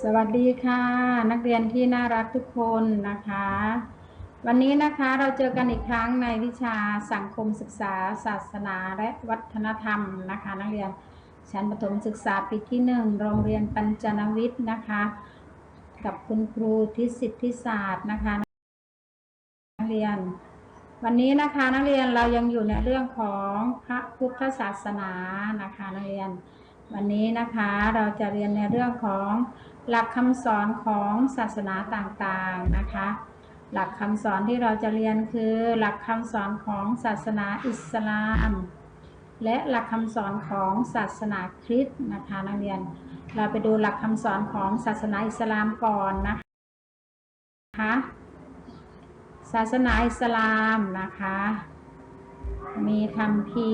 สวัสดีค่ะ นักเรียนที่น่ารักทุกคนนะคะ วันนี้นะคะเราเจอกันอีกครั้งในวิชาสังคมศึกษา ศาสนาและวัฒนธรรมนะคะ นักเรียนชั้นประถมศึกษาปีที่หนึ่งโรงเรียนปัญจนวิทย์นะคะ กับคุณครูทิศิทธิศาสตร์นะคะ นักเรียน วันนี้นะคะนักเรียนเรายังอยู่ในเรื่องของพระพุทธศาสนานะคะนักเรียน วันนี้นะคะเราจะเรียนในเรื่องของ หลักคำสอนของศาสนาต่างๆนะคะ หลักคำสอนที่เราจะเรียนคือหลักคำสอนของศาสนาอิสลาม และหลักคำสอนของศาสนาคริสต์นะคะนักเรียน เราไปดูหลักคำสอนของศาสนาอิสลามก่อนนะคะศาสนาอิสลามนะคะ มีคัมภี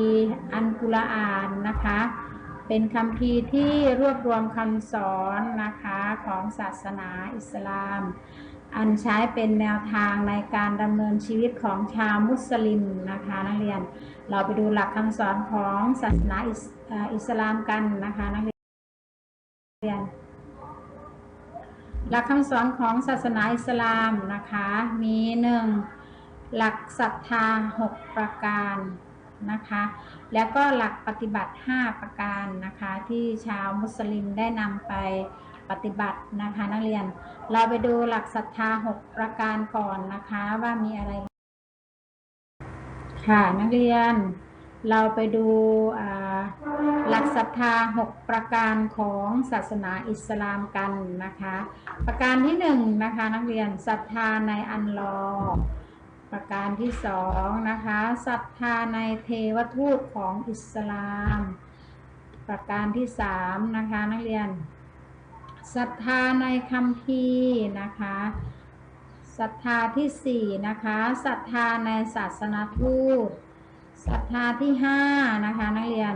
อันกุรอานนะคะ เป็นคัมภีที่รวบรวมคำสอนนะคะของศาสนาอิสลาม อันใช้เป็นแนวทางในการดำเนินชีวิตของชาวมุสลิมนะคะนักเรียน เราไปดูหลักคำสอนของศาสนาอิสเอ่ออิสลามกันนะคะนักเรียน หลักคำสอนของศาสนาอิสลามนะคะมีหนึ่งหลักศรัทธา 6 ประการ นะคะ แล้วก็หลักปฏิบัติ 5 ประการนะคะที่ชาวมุสลิมได้นำไปปฏิบัตินะคะนักเรียน เราไปดูหลักศรัทธา 6 ประการก่อนนะคะว่ามีอะไร ค่ะนักเรียน เราไปดูหลักศรัทธา 6 ประการของศาสนาอิสลามกันนะคะ ประการที่1นงนะคะนักเรียนศรัทธาในอันลอ ประการที่สองนะคะศรัทธาในเทวทูตของอิสลาม ประการที่สามนะคะนักเรียนศรัทธาในคัมภีร์นะคะศรัทธาที่สี่นะคะศรัทธาในศาสนาทูตศรัทธาที่ห้านะคะนักเรียน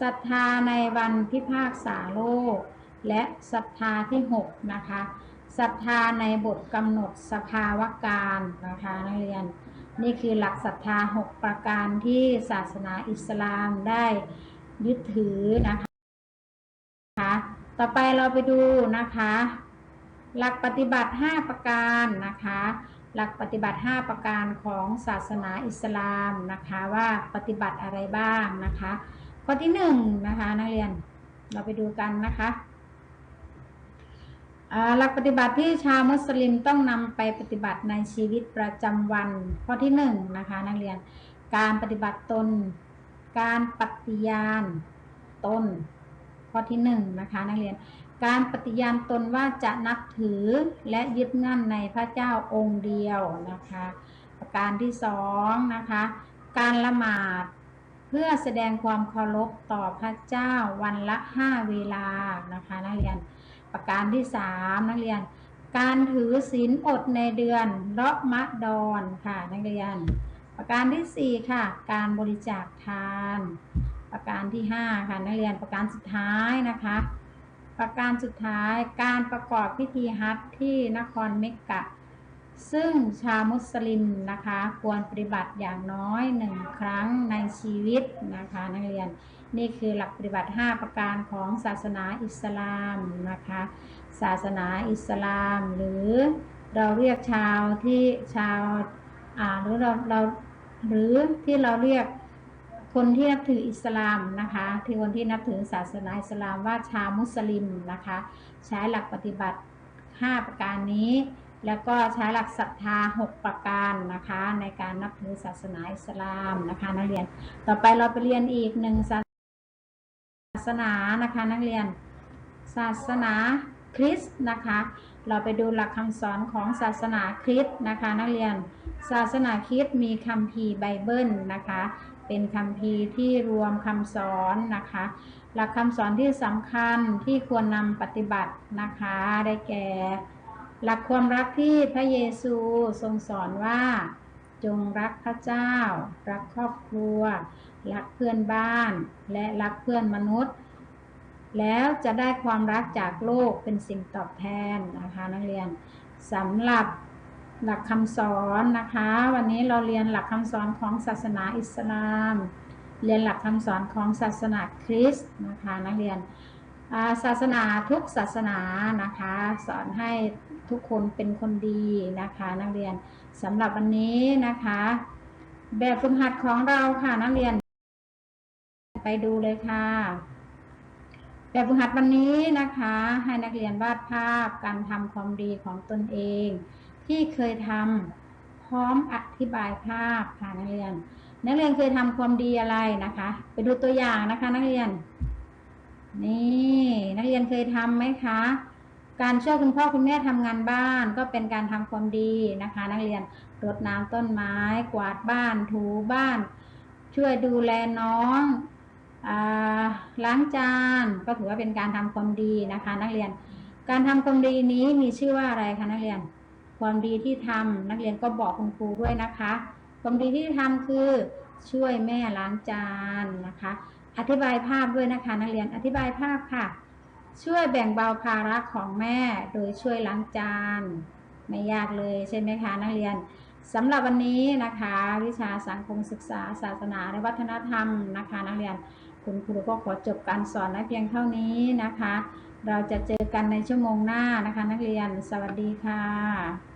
ศรัทธาในวันพิพากษาโลก และศรัทธาที่หกนะคะ ศรัทธาในบทกำหนดสภาวการนะคะนักเรียน นี่คือหลักศรัทธา 6 ประการที่ศาสนาอิสลามได้ยึดถือนะคะ ต่อไปเราไปดูนะคะ หลักปฏิบัติ 5 ประการนะคะ หลักปฏิบัติ 5 ประการของศาสนาอิสลามนะคะว่าปฏิบัติอะไรบ้างนะคะ ข้อที่1นงนะคะนักเรียนเราไปดูกันนะคะ หลักปฏิบัติที่ชาวมุสลิมต้องนำไปปฏิบัติในชีวิตประจำวัน ข้อที่1นงนะคะนักเรียนการปฏิบัติตน การปฏิญาณตน ข้อที่1นงนะคะนักเรียนการปฏิญาณตนว่าจะนับถือและยึดมั่นในพระเจ้าองค์เดียวนะคะประการที่สองนะคะการละหมาดเพื่อแสดงความเคารพต่อพระเจ้าวันละห้าเวลานะคะนักเรียน ประการที่สามนักเรียน การถือศีลอดในเดือนรอมะดอนค่ะนักเรียน ประการที่สี่ค่ะ การบริจาคทาน ประการที่ห้าค่ะนักเรียนประการสุดท้ายนะคะ ประการสุดท้ายการประกอบพิธีฮัจญ์ที่นครเมกกะ ซึ่งชาวมุสลิมนะคะ ควรปฏิบัติอย่างน้อยหนึ่งครั้งในชีวิตนะคะนักเรียน นี่คือหลักปฏิบัติ 5 ประการของศาสนาอิสลามนะคะ ศาสนาอิสลาม หรือเราเรียกชาวที่ชาวอ่าหรือเราเราหรือที่เราเรียกคนที่นับถืออิสลามนะคะที่คนที่นับถือศาสนาอิสลามว่าชาวมุสลิมนะคะ ใช้หลักปฏิบัติ 5 ประการนี้ แล้วก็ใช้หลักศรัทธา 6 ประการนะคะ ในการนับถือศาสนาอิสลามนะคะนักเรียน ต่อไปเราไปเรียนอีกหนึ่งศา สนานะคะนักเรียน ศาสนาคริสต์นะคะ เราไปดูหลักคำสอนของศาสนาคริสต์นะคะ นักเรียน ศาสนาคริสต์มีคัมภีร์ไบเบิลนะคะ เป็นคัมภีร์ที่รวมคำสอนนะคะ หลักคำสอนที่สำคัญที่ควรนำปฏิบัตินะคะ ได้แก่ หลักความรักที่พระเยซูทรงสอนว่าจงรักพระเจ้า รักครอบครัว รักเพื่อนบ้าน และรักเพื่อนมนุษย์ แล้วจะได้ความรักจากโลกเป็นสิ่งตอบแทนนะคะนักเรียนสำหรับหลักคำสอนนะคะ วันนี้เราเรียนหลักคำสอนของศาสนาอิสลาม เรียนหลักคำสอนของศาสนาคริสต์นะคะนักเรียนศาสนาทุกศาสนานะคะ สอนให้ทุกคนเป็นคนดีนะคะนักเรียนสำหรับวันนี้นะคะ แบบฝึกหัดของเราค่ะนักเรียน ไปดูเลยค่ะ แบบฝึกหัดวันนี้นะคะ ให้นักเรียนวาดภาพการทำความดีของตนเอง ที่เคยทำพร้อมอธิบายภาพค่ะนักเรียน นักเรียนเคยทำความดีอะไรนะคะ ไปดูตัวอย่างนะคะ นักเรียน นี่นักเรียนเคยทำไหมคะการช่วยคุณพ่อคุณแม่ทำงานบ้านก็เป็นการทำความดีนะคะ นักเรียนรดน้ำต้นไม้ กวาดบ้านถูบ้าน ช่วยดูแลน้อง ล้างจานก็ถือว่าเป็นการทำความดีนะคะ นักเรียน การทำความดีนี้มีชื่อว่าอะไรคะนักเรียน ความดีที่ทำนักเรียนก็บอกคุณครูด้วยนะคะ ความดีที่ทำคือช่วยแม่ล้างจานนะคะ อธิบายภาพด้วยนะคะ นักเรียนอธิบายภาพค่ะ ช่วยแบ่งเบาภาระของแม่โดยช่วยล้างจานไม่ยากเลยใช่ไหมคะนักเรียนสำหรับวันนี้นะคะ วิชาสังคมศึกษา ศาสนาและวัฒนธรรมนะคะ นักเรียน คุณครูก็ขอจบการสอนนะเพียงเท่านี้นะคะ เราจะเจอกันในชั่วโมงหน้านะคะ นักเรียนสวัสดีค่ะ